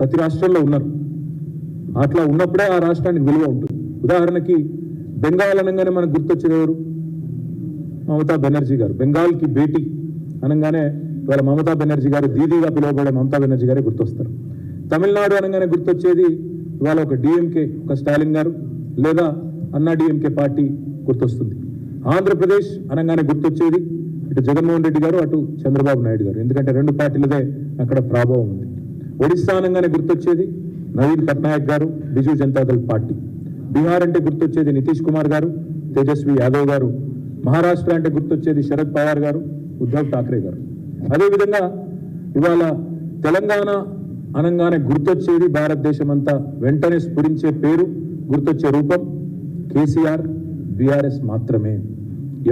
ప్రతి రాష్ట్రంలో ఉన్నారు. అట్లా ఉన్నప్పుడే ఆ రాష్ట్రానికి విలువ ఉంటుంది. ఉదాహరణకి బెంగాల్ అనగానే మనకు గుర్తొచ్చేది ఎవరు? మమతా బెనర్జీ గారు. బెంగాల్కి భేటీ అనగానే ఇవాళ మమతా బెనర్జీ గారు దీదీగా పిలువబడే మమతా బెనర్జీ గారే గుర్తొస్తారు. తమిళనాడు అనగానే గుర్తొచ్చేది ఇవాళ ఒక డిఎంకే ఒక స్టాలిన్ గారు లేదా అన్నా డిఎంకే పార్టీ గుర్తొస్తుంది. ఆంధ్రప్రదేశ్ అనగానే గుర్తొచ్చేది ఇటు జగన్మోహన్ రెడ్డి గారు అటు చంద్రబాబు నాయుడు గారు. ఎందుకంటే రెండు పార్టీలదే అక్కడ ప్రాభావం ఉంది. ఒడిస్సా అనగానే గుర్తొచ్చేది నవీన్ పట్నాయక్ గారు బిజు జనతాదళ్ పార్టీ. బీహార్ అంటే గుర్తొచ్చేది నితీష్ కుమార్ గారు తేజస్వి యాదవ్ గారు. మహారాష్ట్ర అంటే గుర్తొచ్చేది శరద్ పవార్ గారు ఉద్ధవ్ ఠాక్రే గారు. అదేవిధంగా ఇవాళ తెలంగాణ అనంగానే గుర్తొచ్చేది భారతదేశం అంతా వెంటనే స్ఫురించే పేరు గుర్తొచ్చే రూపం కేసీఆర్ బీఆర్ఎస్ మాత్రమే.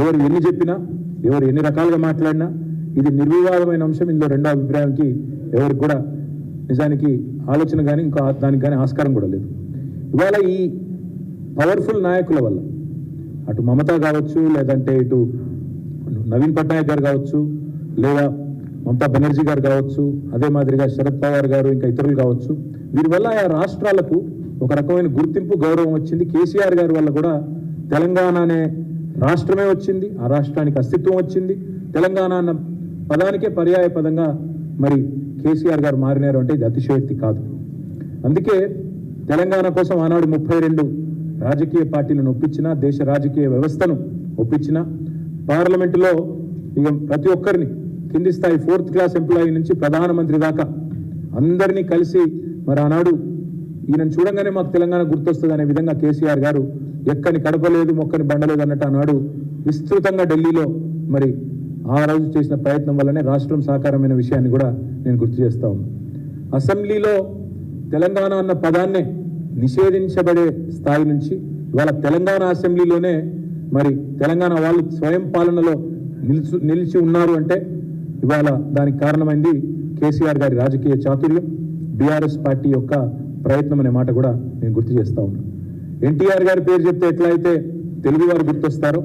ఎవరు ఎన్ని చెప్పినా ఎవరు ఎన్ని రకాలుగా మాట్లాడినా ఇది నిర్వివాదమైన అంశం. ఇందులో రెండో అభిప్రాయానికి ఎవరికి కూడా నిజానికి ఆలోచన కానీ ఇంకా దానికి కానీ ఆస్కారం కూడా లేదు. ఇవాళ ఈ పవర్ఫుల్ నాయకుల వల్ల అటు మమత కావచ్చు లేదంటే ఇటు నవీన్ పట్నాయక్ గారు కావచ్చు లేదా మమతా బెనర్జీ గారు కావచ్చు అదే మాదిరిగా శరద్ పవార్ గారు ఇంకా ఇతరులు కావచ్చు వీరి వల్ల ఆ రాష్ట్రాలకు ఒక రకమైన గుర్తింపు గౌరవం వచ్చింది. కేసీఆర్ గారి వల్ల కూడా తెలంగాణ అనే రాష్ట్రమే వచ్చింది. ఆ రాష్ట్రానికి అస్తిత్వం వచ్చింది. తెలంగాణ అన్న పదానికే పర్యాయ పదంగా మరి కేసీఆర్ గారు మారినారు అంటే ఇది అతిశయోక్తి కాదు. అందుకే తెలంగాణ కోసం ఆనాడు ముప్పై రెండు రాజకీయ పార్టీలను ఒప్పించిన దేశ రాజకీయ వ్యవస్థను ఒప్పించిన పార్లమెంటులో ఇక ప్రతి ఒక్కరిని కింది స్థాయి ఫోర్త్ క్లాస్ ఎంప్లాయీ నుంచి ప్రధానమంత్రి దాకా అందరినీ కలిసి మరి ఆనాడు ఈయనను చూడంగానే మాకు తెలంగాణ గుర్తొస్తుంది అనే విధంగా కేసీఆర్ గారు ఎక్కని కడపలేదు మొక్కని బండలేదు అన్నట్టు ఆనాడు విస్తృతంగా ఢిల్లీలో మరి ఆ రోజు చేసిన ప్రయత్నం వల్లనే రాష్ట్రం సాకారమైన విషయాన్ని కూడా నేను గుర్తు చేస్తా ఉన్నాను అసెంబ్లీలో తెలంగాణ అన్న పదాన్నే నిషేధించబడే స్థాయి నుంచి ఇవాళ తెలంగాణ అసెంబ్లీలోనే మరి తెలంగాణ వాళ్ళు స్వయం పాలనలో నిలిచి నిలిచి ఉన్నారు అంటే ఇవాళ దానికి కారణమైంది కేసీఆర్ గారి రాజకీయ చాతుర్యం బీఆర్ఎస్ పార్టీ యొక్క ప్రయత్నం అనే మాట కూడా నేను గుర్తు చేస్తా ఉన్నాను ఎన్టీఆర్ గారి పేరు చెప్తే ఎట్లా అయితే తెలుగు గుర్తొస్తారో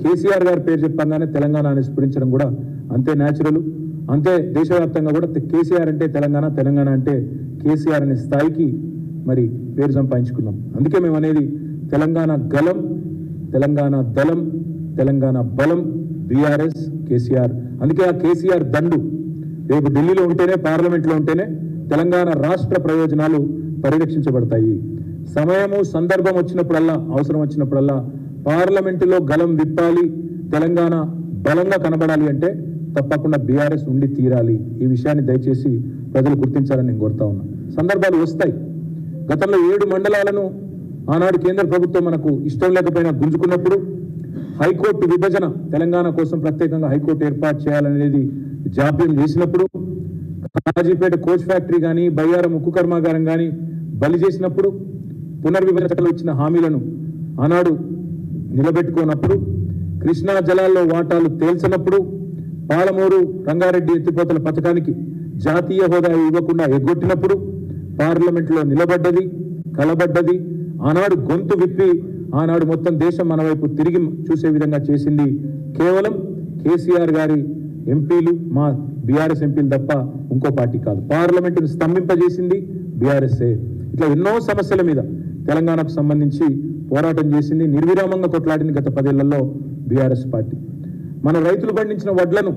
కేసీఆర్ గారి పేరు చెప్పంగానే తెలంగాణ అని స్ఫురించడం కూడా అంతే న్యాచురల్ అంతే దేశవ్యాప్తంగా కూడా కేసీఆర్ అంటే తెలంగాణ తెలంగాణ అంటే కేసీఆర్ అనే స్థాయికి మరి పేరు సంపాదించుకున్నాం. అందుకే మేము అనేది తెలంగాణ గలం తెలంగాణ దళం తెలంగాణ బలం బీఆర్ఎస్ కేసీఆర్. అందుకే ఆ కేసీఆర్ దండు. రేపు ఢిల్లీలో ఉంటేనే పార్లమెంట్లో ఉంటేనే తెలంగాణ రాష్ట్ర ప్రయోజనాలు పరిరక్షించబడతాయి. సమయము సందర్భం వచ్చినప్పుడల్లా అవసరం వచ్చినప్పుడల్లా పార్లమెంటులో గలం విప్పాలి తెలంగాణ బలంగా కనబడాలి అంటే తప్పకుండా బీఆర్ఎస్ ఉండి తీరాలి. ఈ విషయాన్ని దయచేసి ప్రజలు గుర్తించాలని నేను కోరుతా ఉన్నా. సందర్భాలు వస్తాయి. గతంలో ఏడు మండలాలను ఆనాడు కేంద్ర ప్రభుత్వం మనకు ఇష్టం లేకపోయినా గుంజుకున్నప్పుడు హైకోర్టు విభజన తెలంగాణ కోసం ప్రత్యేకంగా హైకోర్టు ఏర్పాటు చేయాలనేది జాప్యం చేసినప్పుడు కాజీపేట కోచ్ ఫ్యాక్టరీ కానీ బయ్యారం ఉక్కు కర్మాగారం కానీ బలి చేసినప్పుడు పునర్విభజన చట్టంలో ఇచ్చిన హామీలను ఆనాడు నిలబెట్టుకోనప్పుడు కృష్ణా జలాల్లో వాటాలు తేల్చినప్పుడు పాలమూరు రంగారెడ్డి ఎత్తిపోతల పథకానికి జాతీయ హోదా ఇవ్వకుండా ఎగ్గొట్టినప్పుడు పార్లమెంట్లో నిలబడ్డది కలబడ్డది ఆనాడు గొంతు విప్పి ఆనాడు మొత్తం దేశం మన వైపు తిరిగి చూసే విధంగా చేసింది కేవలం కేసీఆర్ గారి ఎంపీలు మా బీఆర్ఎస్ ఎంపీలు తప్ప ఇంకో పార్టీ కాదు. పార్లమెంటును స్తంభింపజేసింది బీఆర్ఎస్ఏ. ఇట్లా ఎన్నో సమస్యల మీద తెలంగాణకు సంబంధించి పోరాటం చేసింది నిర్విరామంగా కొట్లాడింది గత పదేళ్ళలో బీఆర్ఎస్ పార్టీ. మన రైతులు పండించిన వడ్లను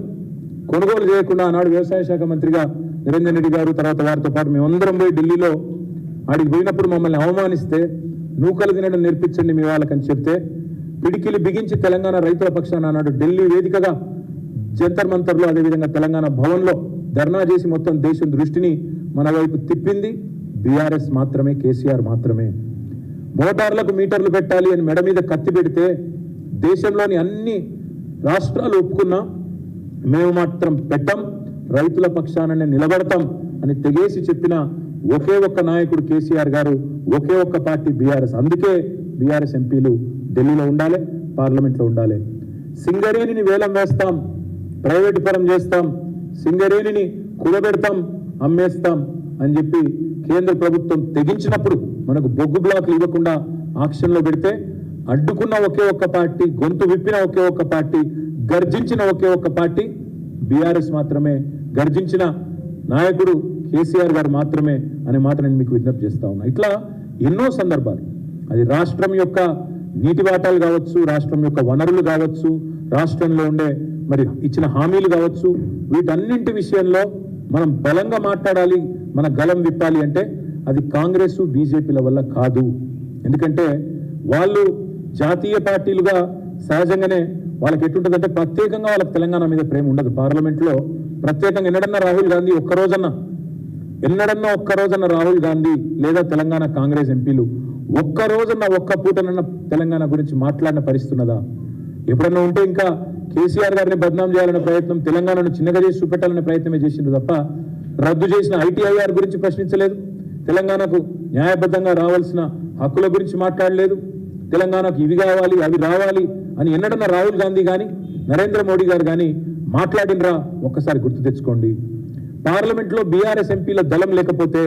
కొనుగోలు చేయకుండా ఆనాడు వ్యవసాయ శాఖ మంత్రిగా నిరంజన్ రెడ్డి గారు తర్వాత వారితో పాటు మేమందరం పోయి ఢిల్లీలో ఆడికి పోయినప్పుడు మమ్మల్ని అవమానిస్తే నూకలు తినడం నేర్పించండి మీ వాళ్ళకని చెప్తే పిడికిలి బిగించి తెలంగాణ రైతుల పక్షాన ఆనాడు ఢిల్లీ వేదికగా జంతర్ మంతర్లో అదేవిధంగా తెలంగాణ భవన్లో ధర్నా చేసి మొత్తం దేశం దృష్టిని మన వైపు తిప్పింది. బీఆర్ఎస్ మాత్రమే కేసీఆర్ మాత్రమే. మోటార్లకు మీటర్లు పెట్టాలి అని మెడ మీద కత్తి పెడితే దేశంలోని అన్ని రాష్ట్రాలు ఒప్పుకున్నా మేము మాత్రం పెట్టం రైతుల పక్షాననే నిలబడతాం అని తెగేసి చెప్పిన ఒకే ఒక్క నాయకుడు కేసీఆర్ గారు ఒకే ఒక్క పార్టీ బీఆర్ఎస్. అందుకే బీఆర్ఎస్ ఎంపీలు ఢిల్లీలో ఉండాలి పార్లమెంట్లో ఉండాలి. సింగరేణిని వేలం వేస్తాం ప్రైవేటు పరం చేస్తాం సింగరేణిని కుదబెడతాం అమ్మేస్తాం అని చెప్పి కేంద్ర ప్రభుత్వం తెగించినప్పుడు మనకు బొగ్గు బ్లాక్లు ఇవ్వకుండా ఆక్షన్లో పెడితే అడ్డుకున్న ఒకే ఒక్క పార్టీ గొంతు విప్పిన ఒకే ఒక్క పార్టీ గర్జించిన ఒకే ఒక్క పార్టీ బీఆర్ఎస్ మాత్రమే గర్జించిన నాయకుడు కేసీఆర్ గారు మాత్రమే అనే మాట నేను మీకు విజ్ఞప్తి చేస్తా ఉన్నా. ఇట్లా ఎన్నో సందర్భాలు. అది రాష్ట్రం యొక్క నీటి వాటాలు కావచ్చు రాష్ట్రం యొక్క వనరులు కావచ్చు రాష్ట్రంలో ఉండే మరి ఇచ్చిన హామీలు కావచ్చు వీటన్నింటి విషయంలో మనం బలంగా మాట్లాడాలి మన గలం విప్పాలి అంటే అది కాంగ్రెస్ బీజేపీల వల్ల కాదు. ఎందుకంటే వాళ్ళు జాతీయ పార్టీలుగా సహజంగానే వాళ్ళకి ఎటుంటుందంటే ప్రత్యేకంగా వాళ్ళకి తెలంగాణ మీద ప్రేమ ఉండదు. పార్లమెంట్లో ప్రత్యేకంగా ఎన్నడన్నా రాహుల్ గాంధీ ఒక్కరోజన్నా ఎన్నడన్నా ఒక్కరోజన్న రాహుల్ గాంధీ లేదా తెలంగాణ కాంగ్రెస్ ఎంపీలు ఒక్కరోజన్న ఒక్క పూటనన్న తెలంగాణ గురించి మాట్లాడిన పరిస్థితి ఉన్నదా ఎప్పుడన్నా ఉంటే ఇంకా కేసీఆర్ గారిని బద్నాం చేయాలనే ప్రయత్నం తెలంగాణను చిన్నగా చేసి చూపెట్టాలనే ప్రయత్నమే చేసిండ్రు తప్ప రద్దు చేసిన ఐటీఐఆర్ గురించి ప్రశ్నించలేదు. తెలంగాణకు న్యాయబద్ధంగా రావాల్సిన హక్కుల గురించి మాట్లాడలేదు. తెలంగాణకు ఇవి కావాలి అవి రావాలి అని ఎన్నడన్నా రాహుల్ గాంధీ కానీ నరేంద్ర మోడీ గారు కానీ మాట్లాడినరా? ఒక్కసారి గుర్తు తెచ్చుకోండి. పార్లమెంట్లో బీఆర్ఎస్ ఎంపీల దళం లేకపోతే